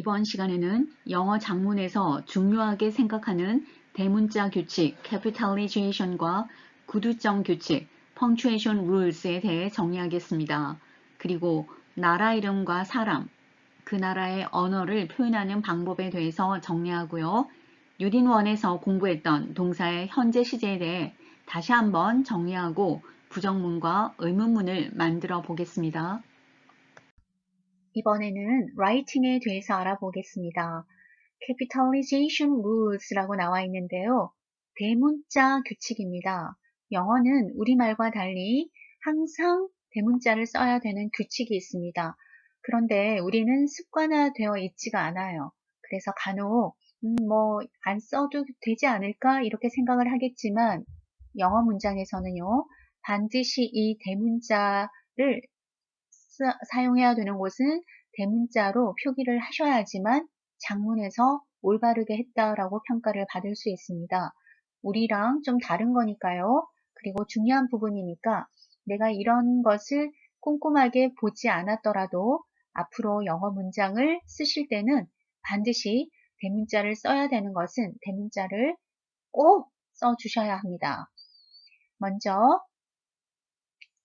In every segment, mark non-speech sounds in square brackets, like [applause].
이번 시간에는 영어 장문에서 중요하게 생각하는 대문자 규칙 capitalization과 구두점 규칙 punctuation rules에 대해 정리하겠습니다. 그리고 나라 이름과 사람, 그 나라의 언어를 표현하는 방법에 대해서 정리하고요. 유딘 원에서 공부했던 동사의 현재 시제에 대해 다시 한번 정리하고 부정문과 의문문을 만들어 보겠습니다. 이번에는 writing에 대해서 알아보겠습니다. capitalization rules라고 나와 있는데요. 대문자 규칙입니다. 영어는 우리말과 달리 항상 대문자를 써야 되는 규칙이 있습니다. 그런데 우리는 습관화되어 있지가 않아요. 그래서 간혹 음, 뭐안 써도 되지 않을까 이렇게 생각을 하겠지만 영어 문장에서는요. 반드시 이 대문자를 사용해야 되는 곳은 대문자로 표기를 하셔야지만 장문에서 올바르게 했다라고 평가를 받을 수 있습니다. 우리랑 좀 다른 거니까요. 그리고 중요한 부분이니까 내가 이런 것을 꼼꼼하게 보지 않았더라도 앞으로 영어 문장을 쓰실 때는 반드시 대문자를 써야 되는 것은 대문자를 꼭 써주셔야 합니다. 먼저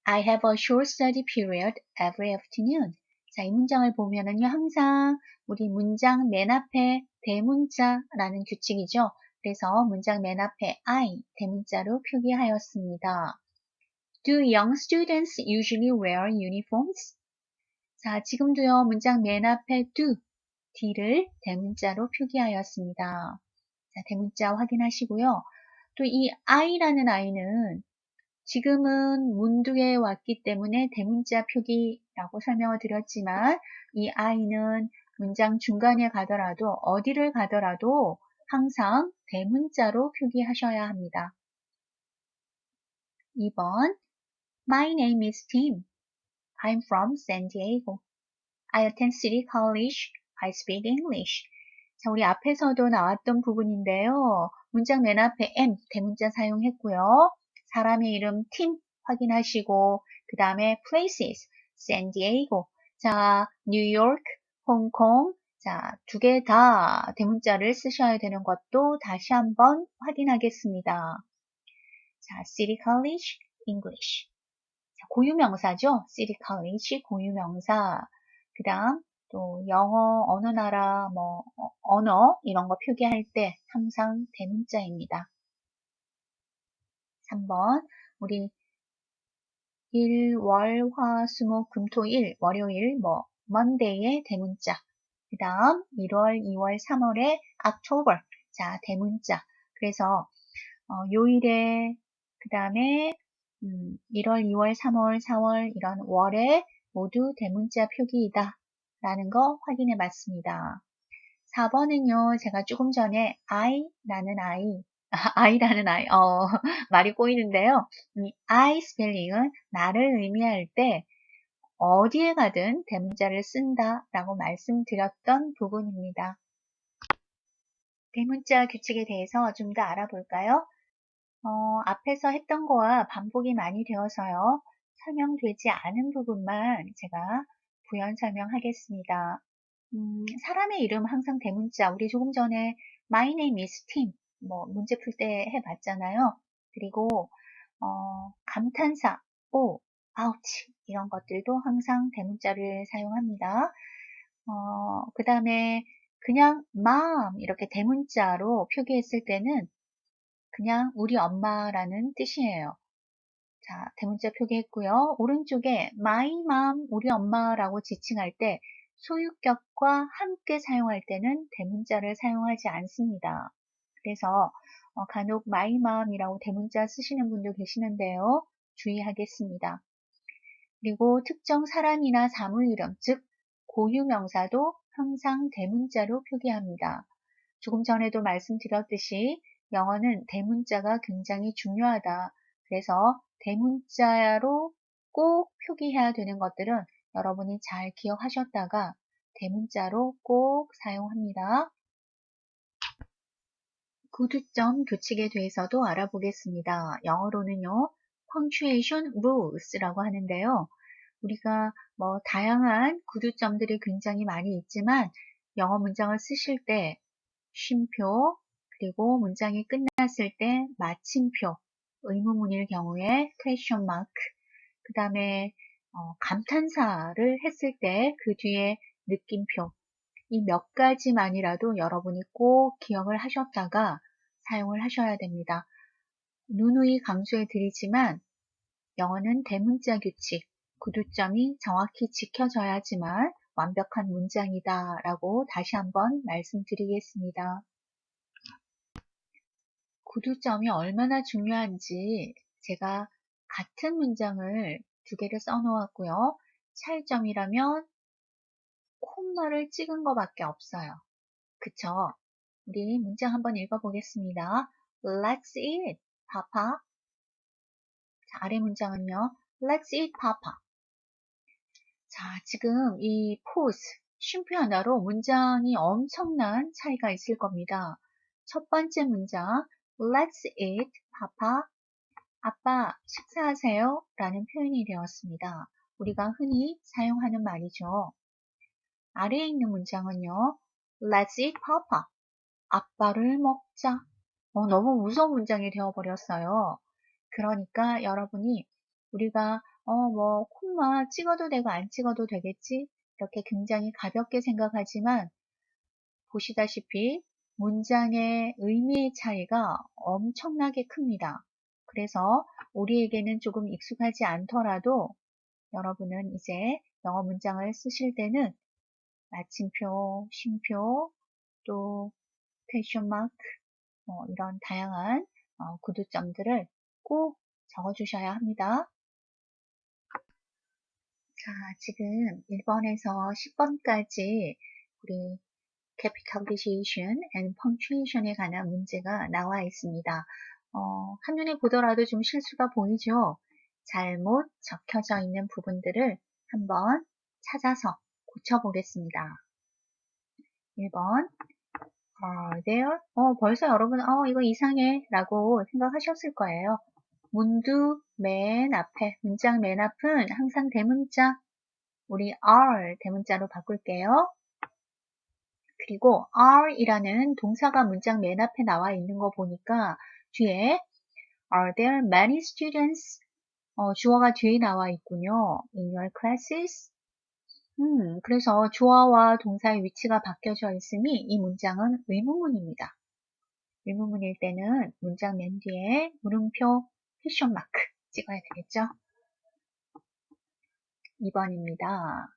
I have a short study period every afternoon. 자, 이 문장을 보면은요, 항상 우리 문장 맨 앞에 대문자라는 규칙이죠. 그래서 문장 맨 앞에 I, 대문자로 표기하였습니다. Do young students usually wear uniforms? 자, 지금도요, 문장 맨 앞에 do, d를 대문자로 표기하였습니다. 자, 대문자 확인하시고요. 또 이 I라는 I는 지금은 문두에 왔기 때문에 대문자 표기라고 설명을 드렸지만 이 I는 문장 중간에 가더라도 어디를 가더라도 항상 대문자로 표기하셔야 합니다. 2번 My name is Tim. I'm from San Diego. I attend City College. I speak English. 자, 우리 앞에서도 나왔던 부분인데요. 문장 맨 앞에 am, 대문자 사용했고요. 사람의 이름 팀 확인하시고 그 다음에 places, 샌디에이고, 자, 뉴욕, 홍콩, 자, 두 개 다 대문자를 쓰셔야 되는 것도 다시 한번 확인하겠습니다. 자, City College, English. 자, 고유명사죠? City College, 고유명사. 그 다음, 또 영어, 어느 나라, 뭐, 언어, 이런 거 표기할 때 항상 대문자입니다. 3번, 우리 일, 월, 화, 수, 목, 금, 토, 일, 월요일, 뭐, Monday의 대문자. 그 다음 1월, 2월, 3월의 October. 자, 대문자. 그래서 어, 요일에 그 다음에 음, 1월, 2월, 3월, 4월 이런 월에 모두 대문자 표기이다. 라는 거 확인해 봤습니다. 4번은요, 제가 조금 전에 I라는 I, [laughs] I라는 I, 어, [laughs] 말이 꼬이는데요. 이 I 스펠링은 나를 의미할 때 어디에 가든 대문자를 쓴다 라고 말씀드렸던 부분입니다. 대문자 규칙에 대해서 좀 더 알아볼까요? 어, 앞에서 했던 거와 반복이 많이 되어서요. 설명되지 않은 부분만 제가 부연 설명하겠습니다. 음, 사람의 이름 항상 대문자. 우리 조금 전에 My name is Tim. 뭐 문제 풀 때 해봤잖아요. 그리고 어, 감탄사 오, ouch 이런 것들도 항상 대문자를 사용합니다. 어, 그 다음에 그냥 mom 이렇게 대문자로 표기했을 때는 그냥 우리 엄마라는 뜻이에요. 자, 대문자 표기했고요. 오른쪽에 my mom, 우리 엄마라고 지칭할 때 소유격과 함께 사용할 때는 대문자를 사용하지 않습니다. 그래서 어, 간혹 mom이라고 대문자 쓰시는 분도 계시는데요. 주의하겠습니다. 그리고 특정 사람이나 사물 이름, 즉 고유명사도 항상 대문자로 표기합니다. 조금 전에도 말씀드렸듯이 영어는 대문자가 굉장히 중요하다. 그래서 대문자로 꼭 표기해야 되는 것들은 여러분이 잘 기억하셨다가 대문자로 꼭 사용합니다. 구두점 규칙에 대해서도 알아보겠습니다. 영어로는요, punctuation rules라고 하는데요. 우리가 뭐 다양한 구두점들이 굉장히 많이 있지만 영어 문장을 쓰실 때 쉼표, 그리고 문장이 끝났을 때 마침표, 의문문일 경우에 question mark, 그 다음에 어, 감탄사를 했을 때 그 뒤에 느낌표, 이 몇 가지만이라도 여러분이 꼭 기억을 하셨다가 사용을 하셔야 됩니다. 누누이 강조해 드리지만 영어는 대문자 규칙, 구두점이 정확히 지켜져야지만 완벽한 문장이다 라고 다시 한번 말씀드리겠습니다. 구두점이 얼마나 중요한지 제가 같은 문장을 두 개를 써놓았고요. 차이점이라면 콤마를 찍은 것밖에 없어요. 그쵸? 우리 문장 한번 읽어보겠습니다. Let's eat, Papa. 자, 아래 문장은요. Let's eat, Papa. 자, 지금 이 pause, 쉼표 하나로 문장이 엄청난 차이가 있을 겁니다. 첫 번째 문장, Let's eat, Papa. 아빠, 식사하세요. 라는 표현이 되었습니다. 우리가 흔히 사용하는 말이죠. 아래에 있는 문장은요. Let's eat papa. 아빠를 먹자. 어, 너무 무서운 문장이 되어버렸어요. 그러니까 여러분이 우리가 어, 뭐 콤마 찍어도 되고 안 찍어도 되겠지? 이렇게 굉장히 가볍게 생각하지만 보시다시피 문장의 의미의 차이가 엄청나게 큽니다. 그래서 우리에게는 조금 익숙하지 않더라도 여러분은 이제 영어 문장을 쓰실 때는 마침표, 쉼표, 또 퀘션 마크 뭐 이런 다양한 어, 구두점들을 꼭 적어주셔야 합니다. 자, 지금 1번에서 10번까지 우리 capitalization and punctuation에 관한 문제가 나와 있습니다. 어, 한눈에 보더라도 좀 실수가 보이죠? 잘못 적혀져 있는 부분들을 한번 찾아서 고쳐보겠습니다. 1번 Are there? 어, 벌써 여러분 어, 이거 이상해 라고 생각하셨을 거예요. 문두 맨 앞에, 문장 맨 앞은 항상 대문자. 우리 are 대문자로 바꿀게요. 그리고 are이라는 동사가 문장 맨 앞에 나와 있는 거 보니까 뒤에 Are there many students? 어, 주어가 뒤에 나와 있군요. In your classes? 음, 그래서 주어와 동사의 위치가 바뀌어져 있으니 이 문장은 의문문입니다. 의문문일 때는 문장 맨 뒤에 물음표, 퀘션 마크 찍어야 되겠죠? 2번입니다.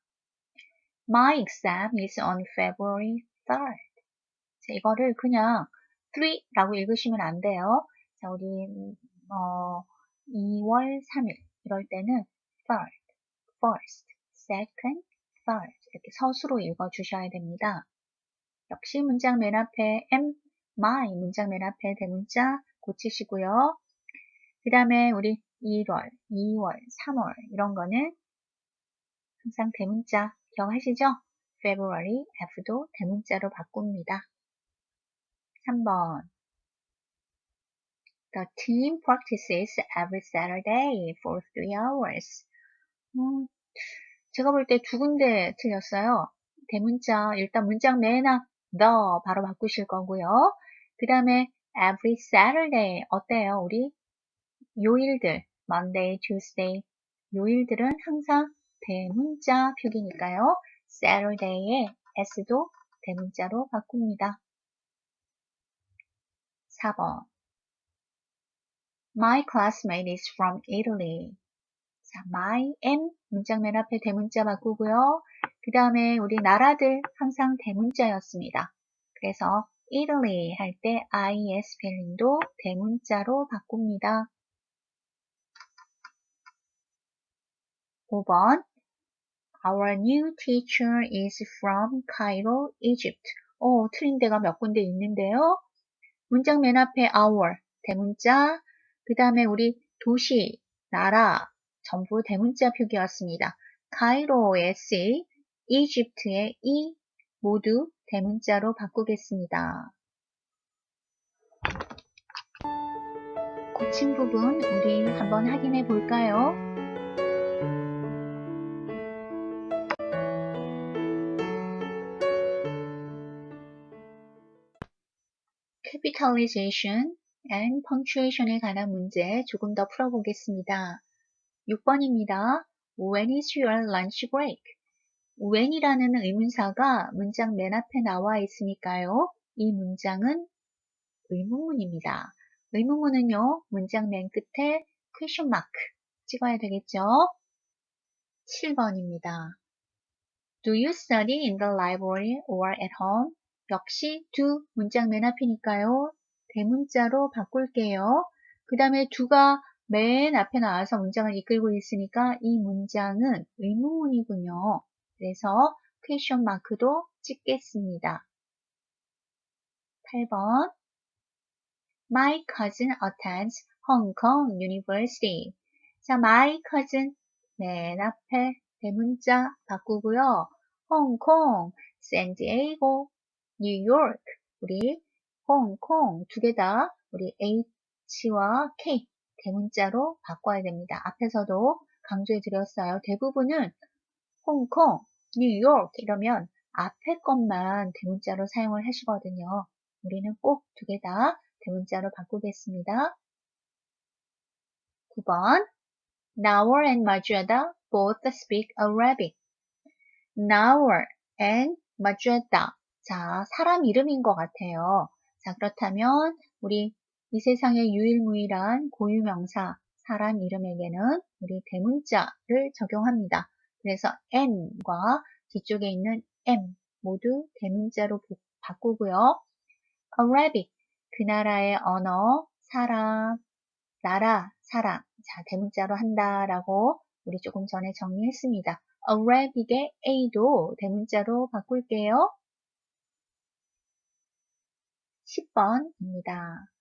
My exam is on February 3rd. 자, 이거를 그냥 3라고 읽으시면 안 돼요. 자, 우리 어, 2월 3일 이럴 때는 third, first, second, third 이렇게 서수로 읽어주셔야 됩니다. 역시 문장 맨 앞에 am, my 문장 맨 앞에 대문자 고치시고요. 그 다음에 우리 1월, 2월, 3월 이런 거는 항상 대문자 기억하시죠? February, F도 대문자로 바꿉니다. 3번 The team practices every Saturday for three hours. 음, 제가 볼 때 두 군데 틀렸어요. 대문자, 일단 문장 맨 앞, the 바로 바꾸실 거고요. 그 다음에 every Saturday 어때요? 우리 요일들, Monday, Tuesday. 요일들은 항상 대문자 표기니까요. Saturday에 s도 대문자로 바꿉니다. 4번 My classmate is from Italy. 자, my, am 문장 맨 앞에 대문자 바꾸고요. 그 다음에 우리 나라들 항상 대문자였습니다. 그래서 Italy 할 때 i의 스펠링도 대문자로 바꿉니다. 5번 Our new teacher is from Cairo, Egypt. 오, 틀린 데가 몇 군데 있는데요. 문장 맨 앞에 our, 대문자, 그 다음에 우리 도시, 나라, 전부 대문자 표기였습니다. 카이로의 C, 이집트의 E 모두 대문자로 바꾸겠습니다. 고친 부분 우리 한번 확인해 볼까요? capitalization and punctuation에 관한 문제 조금 더 풀어보겠습니다. 6번입니다. When is your lunch break? when이라는 의문사가 문장 맨 앞에 나와 있으니까요. 이 문장은 의문문입니다. 의문문은요, 문장 맨 끝에 question mark 찍어야 되겠죠? 7번입니다. Do you study in the library or at home? 역시 do 문장 맨 앞이니까요. 대문자로 바꿀게요. 그 다음에 do가 맨 앞에 나와서 문장을 이끌고 있으니까 이 문장은 의문문이군요. 그래서 question 마크도 찍겠습니다. 8번 My cousin attends Hong Kong University. 자, my cousin 맨 앞에 대문자 바꾸고요. 홍콩, 샌디에이고, 뉴욕 우리 홍콩 두 개 다 우리 H와 K 대문자로 바꿔야 됩니다. 앞에서도 강조해 드렸어요. 대부분은 홍콩, 뉴욕 이러면 앞에 것만 대문자로 사용을 하시거든요. 우리는 꼭 두 개 다 대문자로 바꾸겠습니다. 9번 Nawar and Majeda both speak Arabic. Nawar and Majeda. 자, 사람 이름인 것 같아요. 자, 그렇다면 우리 이 세상의 유일무이한 고유명사 사람 이름에게는 우리 대문자를 적용합니다. 그래서 n과 뒤쪽에 있는 m 모두 대문자로 바꾸고요. Arabic 그 나라의 언어, 사람, 나라, 사람 자 대문자로 한다라고 우리 조금 전에 정리했습니다. Arabic의 A도 대문자로 바꿀게요. 10번입니다.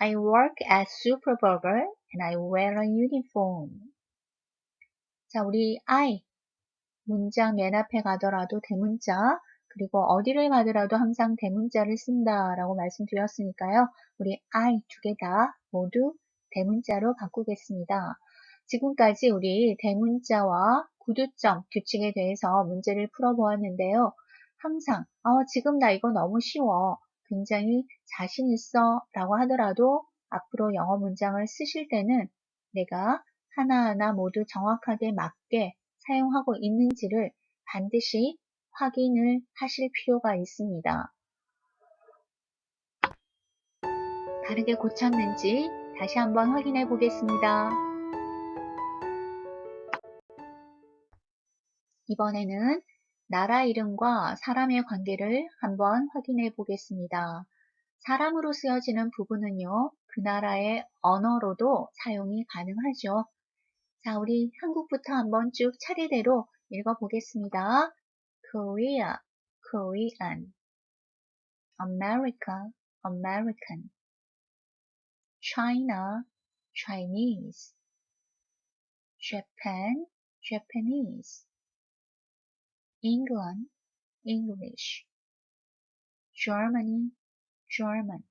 I work at Superburger and I wear a uniform. 자, 우리 I 문장 맨 앞에 가더라도 대문자 그리고 어디를 가더라도 항상 대문자를 쓴다라고 말씀드렸으니까요. 우리 I 두 개 다 모두 대문자로 바꾸겠습니다. 지금까지 우리 대문자와 구두점 규칙에 대해서 문제를 풀어보았는데요. 항상 어, 지금 나 이거 너무 쉬워. 굉장히 자신 있어 라고 하더라도 앞으로 영어 문장을 쓰실 때는 내가 하나하나 모두 정확하게 맞게 사용하고 있는지를 반드시 확인을 하실 필요가 있습니다. 다르게 고쳤는지 다시 한번 확인해 보겠습니다. 이번에는 나라 이름과 사람의 관계를 한번 확인해 보겠습니다. 사람으로 쓰여지는 부분은요, 그 나라의 언어로도 사용이 가능하죠. 자, 우리 한국부터 한번 쭉 차례대로 읽어보겠습니다. Korea, Korean. America, American. China, Chinese. Japan, Japanese. England, English. Germany, German.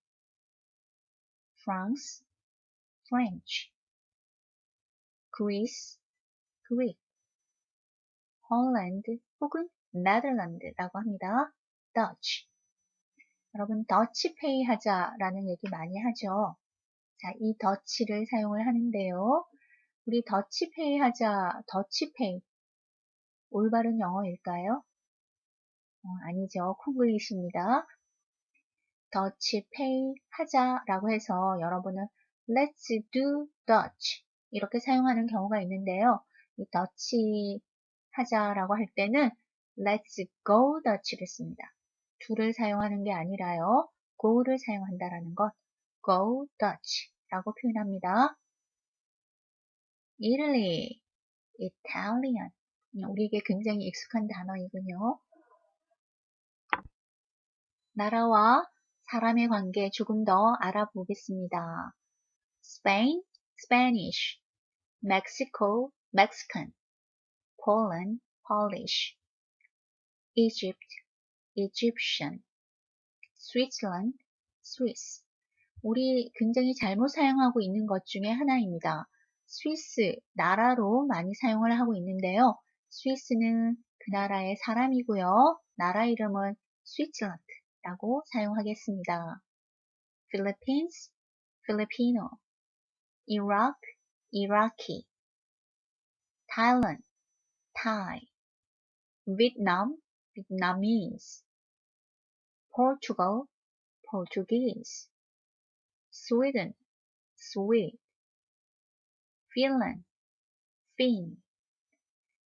France, French. Greece, Greek. Holland 혹은 Netherland라고 합니다. Dutch. 여러분, 더치페이 하자라는 얘기 많이 하죠. 자, 이 더치를 사용을 하는데요. 우리 더치페이 하자, 더치페이. 올바른 영어일까요? 어, 아니죠. 콩글리시입니다. 더치페이 하자라고 해서 여러분은 let's do Dutch 이렇게 사용하는 경우가 있는데요. 이 더치 하자라고 할 때는 let's go Dutch를 씁니다. do를 사용하는 게 아니라요. go를 사용한다라는 것 go Dutch라고 표현합니다. Italy, Italian 우리에게 굉장히 익숙한 단어이군요. 나라와 사람의 관계 조금 더 알아보겠습니다. Spain, Spanish, Mexico, Mexican, Poland, Polish, Egypt, Egyptian, Switzerland, Swiss. 우리 굉장히 잘못 사용하고 있는 것 중에 하나입니다. 스위스, 나라로 많이 사용을 하고 있는데요. 스위스는 그 나라의 사람이고요. 나라 이름은 스위츠런드 라고 사용하겠습니다. Philippines, Filipino. Iraq, Iraqi. Thailand, Thai. Vietnam, Vietnamese. Portugal, Portuguese. Sweden, Swede. Finland, Finn.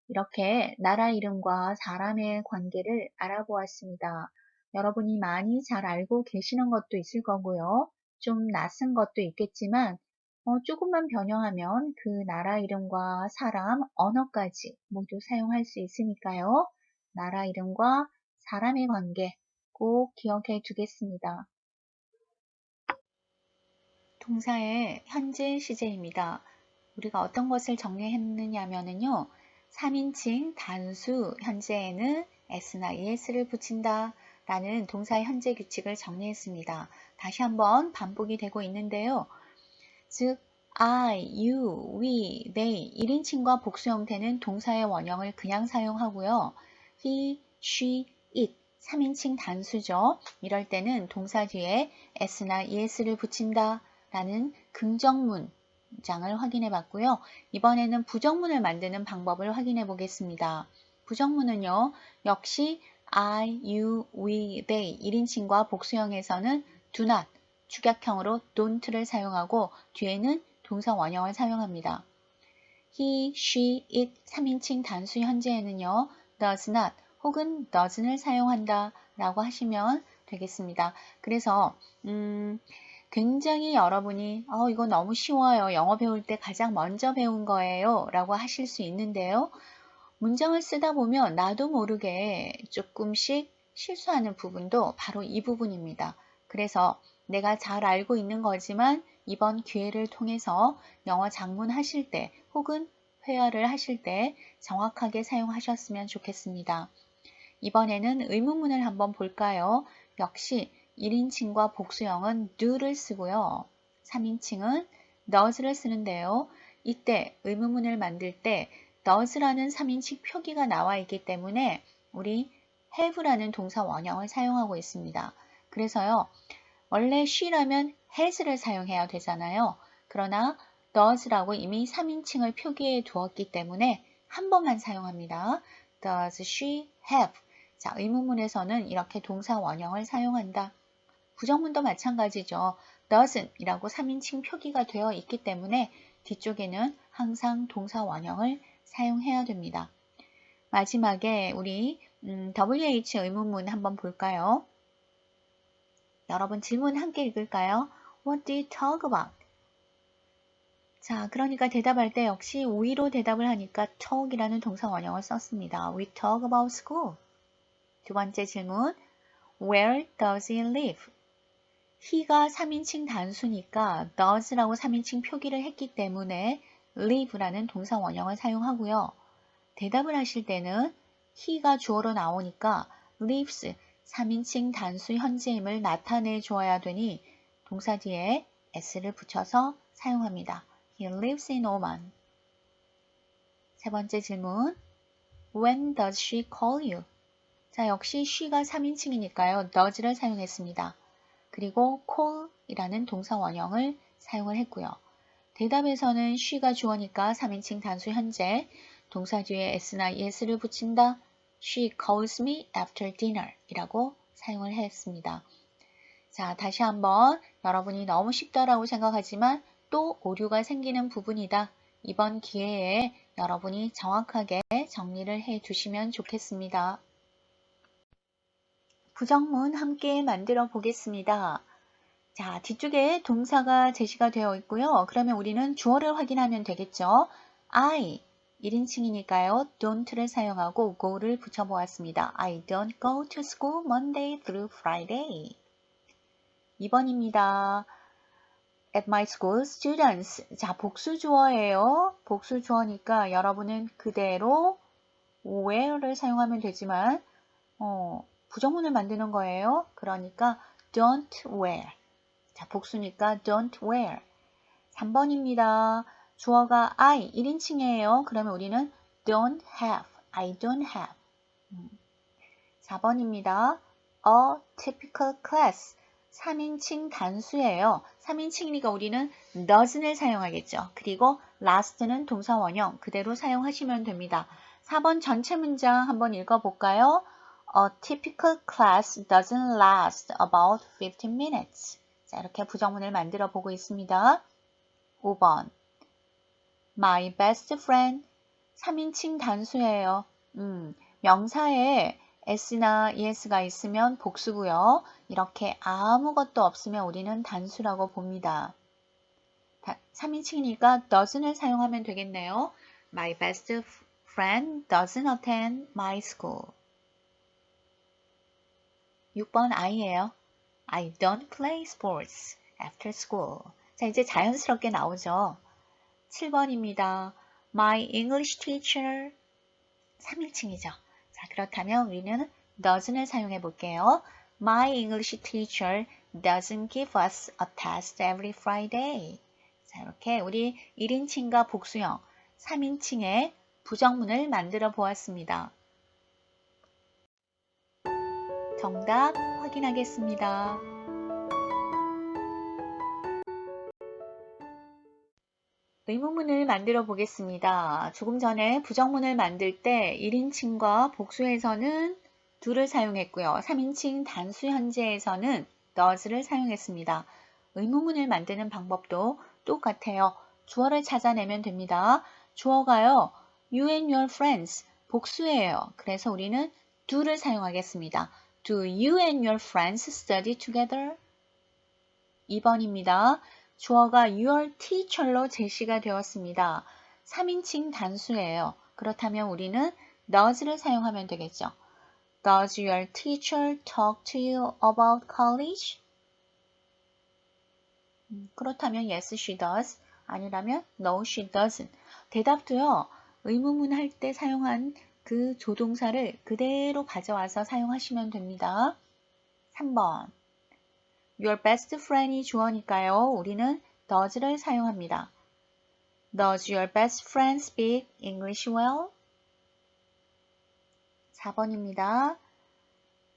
이렇게 나라 이름과 사람의 관계를 알아보았습니다. 여러분이 많이 잘 알고 계시는 것도 있을 거고요. 좀 낯선 것도 있겠지만 어, 조금만 변형하면 그 나라 이름과 사람, 언어까지 모두 사용할 수 있으니까요. 나라 이름과 사람의 관계 꼭 기억해 두겠습니다. 동사의 현재 시제입니다. 우리가 어떤 것을 정리했느냐면요. 3인칭 단수 현재에는 s나 es를 붙인다 라는 동사의 현재 규칙을 정리했습니다. 다시 한번 반복이 되고 있는데요. 즉 I, you, we, they 1인칭과 복수 형태는 동사의 원형을 그냥 사용하고요. he, she, it 3인칭 단수죠. 이럴 때는 동사 뒤에 s나 es를 붙인다 라는 긍정문 장을 확인해 봤고요. 이번에는 부정문을 만드는 방법을 확인해 보겠습니다. 부정문은요. 역시 I, you, we, they 1인칭과 복수형에서는 do not, 축약형으로 don't를 사용하고 뒤에는 동사 원형을 사용합니다. he, she, it 3인칭 단수 현재에는요. does not 혹은 doesn'을 사용한다 라고 하시면 되겠습니다. 그래서 음, 굉장히 여러분이 어, 이거 너무 쉬워요. 영어 배울 때 가장 먼저 배운 거예요. 라고 하실 수 있는데요. 문장을 쓰다 보면 나도 모르게 조금씩 실수하는 부분도 바로 이 부분입니다. 그래서 내가 잘 알고 있는 거지만 이번 기회를 통해서 영어 장문 하실 때 혹은 회화를 하실 때 정확하게 사용하셨으면 좋겠습니다. 이번에는 의문문을 한번 볼까요? 역시 1인칭과 복수형은 do를 쓰고요. 3인칭은 does를 쓰는데요. 이때 의문문을 만들 때 does라는 3인칭 표기가 나와 있기 때문에 우리 have라는 동사 원형을 사용하고 있습니다. 그래서요. 원래 she라면 has를 사용해야 되잖아요. 그러나 does라고 이미 3인칭을 표기해 두었기 때문에 한 번만 사용합니다. Does she have? 자, 의문문에서는 이렇게 동사 원형을 사용한다. 부정문도 마찬가지죠. doesn't 이라고 3인칭 표기가 되어 있기 때문에 뒤쪽에는 항상 동사 원형을 사용해야 됩니다. 마지막에 우리 음, WH 의문문 한번 볼까요? 여러분 질문 함께 읽을까요? What do you talk about? 자, 그러니까 대답할 때 역시 we로 대답을 하니까 talk이라는 동사 원형을 썼습니다. We talk about school. 두 번째 질문, Where does he live? he가 3인칭 단수니까 does라고 3인칭 표기를 했기 때문에 live라는 동사 원형을 사용하고요. 대답을 하실 때는 he가 주어로 나오니까 lives 3인칭 단수 현재임을 나타내 주어야 되니 동사 뒤에 s를 붙여서 사용합니다. He lives in Oman. 세 번째 질문. When does she call you? 자, 역시 she가 3인칭이니까요. does를 사용했습니다. 그리고 call이라는 동사 원형을 사용을 했고요. 대답에서는 she가 주어니까 3인칭 단수 현재, 동사 뒤에 s나 es를 붙인다. She calls me after dinner 이라고 사용을 했습니다. 자, 다시 한번 여러분이 너무 쉽다라고 생각하지만 또 오류가 생기는 부분이다. 이번 기회에 여러분이 정확하게 정리를 해 주시면 좋겠습니다. 부정문 함께 만들어 보겠습니다. 자, 뒤쪽에 동사가 제시가 되어 있고요. 그러면 우리는 주어를 확인하면 되겠죠. I, 1인칭이니까요. don't를 사용하고 go를 붙여보았습니다. I don't go to school Monday through Friday. 2번입니다. At my school, students. 자, 복수 주어예요. 복수 주어니까 여러분은 그대로 where를 사용하면 되지만 어, 부정문을 만드는 거예요. 그러니까 don't wear. 자, 복수니까 don't wear. 3번입니다. 주어가 I 1인칭이에요. 그러면 우리는 don't have. I don't have. 4번입니다. A typical class. 3인칭 단수예요. 3인칭이니까 우리는 doesn't 사용하겠죠. 그리고 last는 동사 원형 그대로 사용하시면 됩니다. 4번 전체 문장 한번 읽어볼까요? A typical class doesn't last about 15 minutes. 자, 이렇게 부정문을 만들어 보고 있습니다. 5번 My best friend 3인칭 단수예요. 음, 명사에 s나 es가 있으면 복수고요. 이렇게 아무것도 없으면 우리는 단수라고 봅니다. 3인칭이니까 doesn't을 사용하면 되겠네요. My best friend doesn't attend my school. 6번 I예요. I don't play sports after school. 자, 이제 자연스럽게 나오죠. 7번입니다. My English teacher 3인칭이죠. 자, 그렇다면 우리는 doesn't을 사용해 볼게요. My English teacher doesn't give us a test every Friday. 자, 이렇게 우리 1인칭과 복수형 3인칭의 부정문을 만들어 보았습니다. 정답 확인하겠습니다. 의문문을 만들어 보겠습니다. 조금 전에 부정문을 만들 때 1인칭과 복수에서는 do를 사용했고요. 3인칭 단수 현재에서는 does를 사용했습니다. 의문문을 만드는 방법도 똑같아요. 주어를 찾아내면 됩니다. 주어가요. You and your friends 복수예요. 그래서 우리는 do를 사용하겠습니다. Do you and your friends study together? 2번입니다. 주어가 your teacher로 제시가 되었습니다. 3인칭 단수예요. 그렇다면 우리는 does를 사용하면 되겠죠. Does your teacher talk to you about college? 음, 그렇다면 yes, she does. 아니라면 no, she doesn't. 대답도요. 의문문 할 때 사용한 그 조동사를 그대로 가져와서 사용하시면 됩니다. 3번 Your best friend이 주어니까요. 우리는 does를 사용합니다. Does your best friend speak English well? 4번입니다.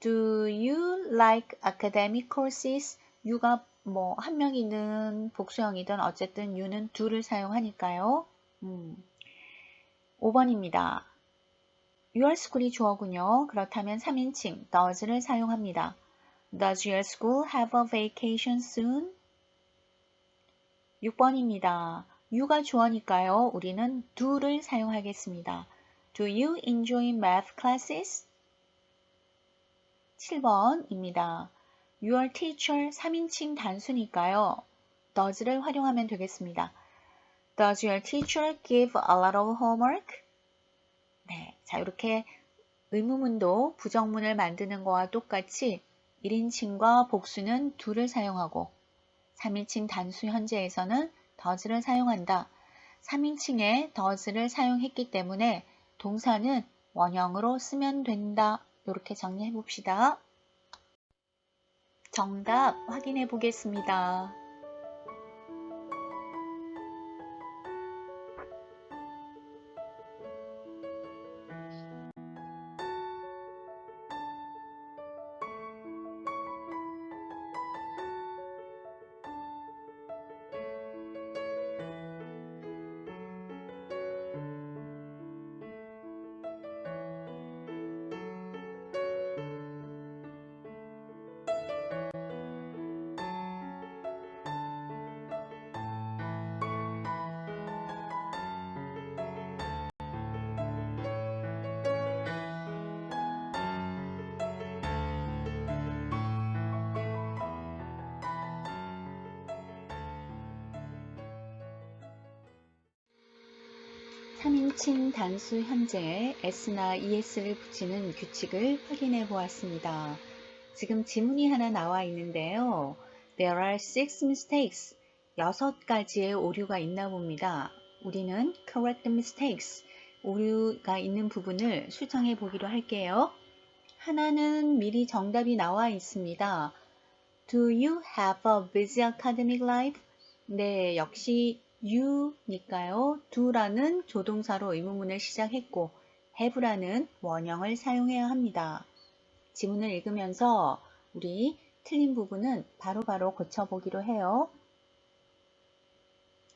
Do you like academic courses? you가 뭐 한 명이든 복수형이든 어쨌든 you는 do를 사용하니까요. 음. 5번입니다. Your school이 주어군요. 그렇다면 3인칭 does를 사용합니다. Does your school have a vacation soon? 6번입니다. you가 주어니까요. 우리는 do를 사용하겠습니다. Do you enjoy math classes? 7번입니다. Your teacher 3인칭 단수니까요. does를 활용하면 되겠습니다. Does your teacher give a lot of homework? 네, 자 이렇게 의문문도 부정문을 만드는 거와 똑같이 1인칭과 복수는 do를 사용하고 3인칭 단수 현재에서는 does를 사용한다. 3인칭에 does를 사용했기 때문에 동사는 원형으로 쓰면 된다. 이렇게 정리해 봅시다. 정답 확인해 보겠습니다. 삼인칭 단수 현재에 s나 es를 붙이는 규칙을 확인해 보았습니다. 지금 지문이 하나 나와 있는데요. There are six mistakes. 여섯 가지의 오류가 있나 봅니다. 우리는 correct mistakes. 오류가 있는 부분을 수정해 보기로 할게요. 하나는 미리 정답이 나와 있습니다. Do you have a busy academic life? 네, 역시 you니까요. do라는 조동사로 의문문을 시작했고 have라는 원형을 사용해야 합니다. 지문을 읽으면서 우리 틀린 부분은 바로 바로 고쳐보기로 해요.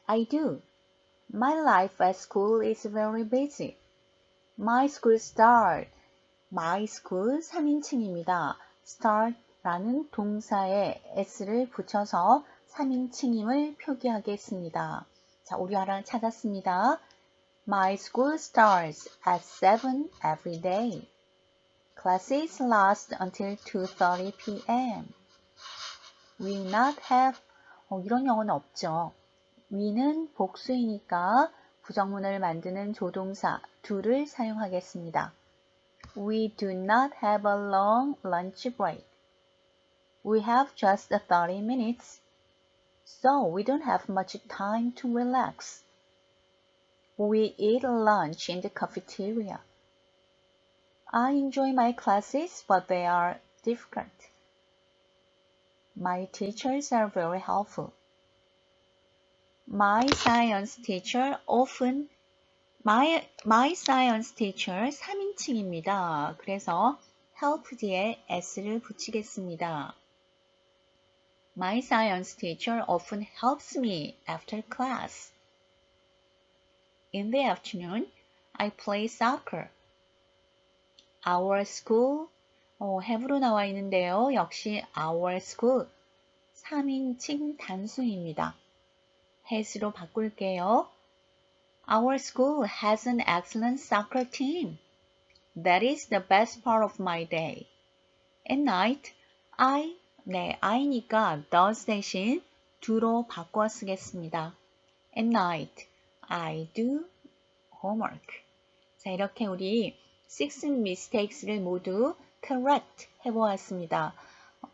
I do. My life at school is very busy. My school start. My school 3인칭입니다. start라는 동사에 s를 붙여서 3인칭임을 표기하겠습니다. 자, 우리 하나 찾았습니다. My school starts at 7 every day. Classes last until 2.30 p.m. We not have, 어, 이런 영어는 없죠. we는 복수이니까 부정문을 만드는 조동사 do를 사용하겠습니다. We do not have a long lunch break. We have just 30 minutes. So we don't have much time to relax. We eat lunch in the cafeteria. I enjoy my classes, but they are difficult. My teachers are very helpful. My science teacher often my, my science teacher 3인칭입니다. 그래서 help 뒤에 s를 붙이겠습니다. My science teacher often helps me after class. In the afternoon, I play soccer. Our school, 어, have로 나와 있는데요. 역시 our school, 3인칭 단수입니다. has로 바꿀게요. Our school has an excellent soccer team. That is the best part of my day. At night, I, 네, I니까 does 대신 do로 바꿔 쓰겠습니다. At night, I do homework. 자, 이렇게 우리 six mistakes를 모두 correct 해보았습니다.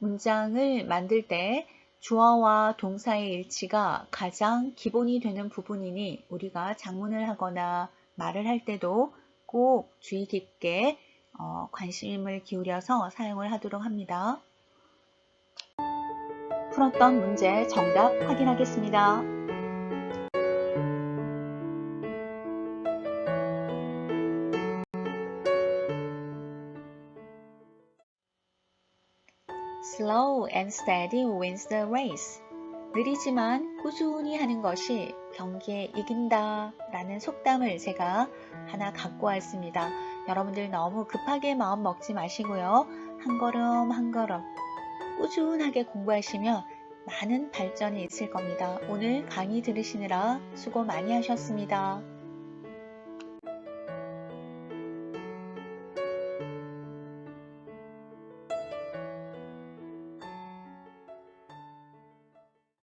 문장을 만들 때 주어와 동사의 일치가 가장 기본이 되는 부분이니 우리가 작문을 하거나 말을 할 때도 꼭 주의 깊게 어, 관심을 기울여서 사용을 하도록 합니다. 풀었던 문제 정답 확인하겠습니다. Slow and steady wins. 느리지만 꾸준히 하는 것이 경기에 이긴다 라는 속담을 제가 하나 갖고 왔습니다. 여러분들 너무 급하게 마음 먹지 마시고요. 한 걸음 한 걸음 꾸준하게 공부하시면 많은 발전이 있을 겁니다. 오늘 강의 들으시느라 수고 많이 하셨습니다.